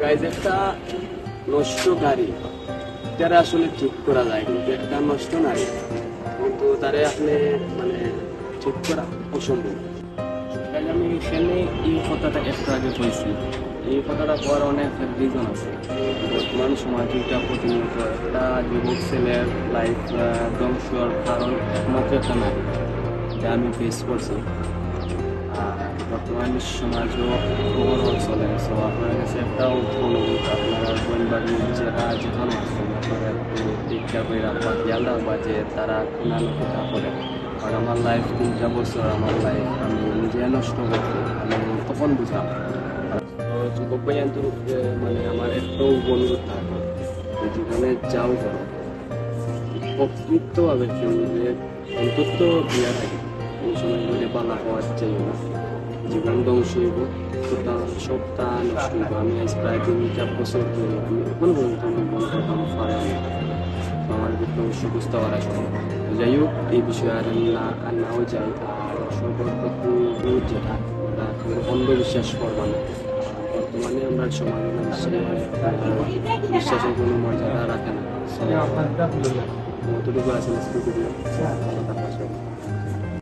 Guys একটা নষ্ট গাড়ি যারা আসলে ঠিক করা যায়, কিন্তু একটা নষ্ট নারী কিন্তু তারে আপনি মানে ঠিক করা অসম্ভব। আমি এখানে এই কথাটা একটু আগে কইছি এই কথাটা হওয়ার অনেক রিজন আছে। বর্তমান সমাজে এটা প্রতিনিয়ত একটা যুবক ছেলের লাইফ ধ্বংস কারণ একমাত্র একটা নারী যা আমি ফেস করছি। বর্তমান সমাজও সো আপনার কাছে একটা অনুরোধ আপনারা বাড়ি নিজেরা যেখানে আছেন, আপনারা একটু টেককেয়ার করে রাখবা খেয়াল রাখবা যে তারা কোনা লোকটা করে। কারণ আমার লাইফ তিনটা বছর আমার লাইফ আমি নিজে নষ্ট করতে আমি তখন বুঝলাম যুবক ভাই মানে আমার একটাও অনুরোধ থাকবে যেখানে যাও করো প্রকৃতভাবে অন্তত বিয়া থাকে এই সময় পাওয়ার চাই না জীবন ধ্বংস হইব হইব আমি আজ প্রায় তিন চার বছর ধরে আমি এখন পর্যন্ত আমি মনে করতাম পারে আমার অবশ্যই বুঝতে পারা তো যাই হোক এই বিষয়ে আর না আর নাও যাই আর সর্বপ্রথম যেটা ওটা অন্ধবিশ্বাস করবা না বর্তমানে আমরা সমাজে বিশ্বাসের কোনো মর্যাদা রাখে না যতটুকু আছে স্কুল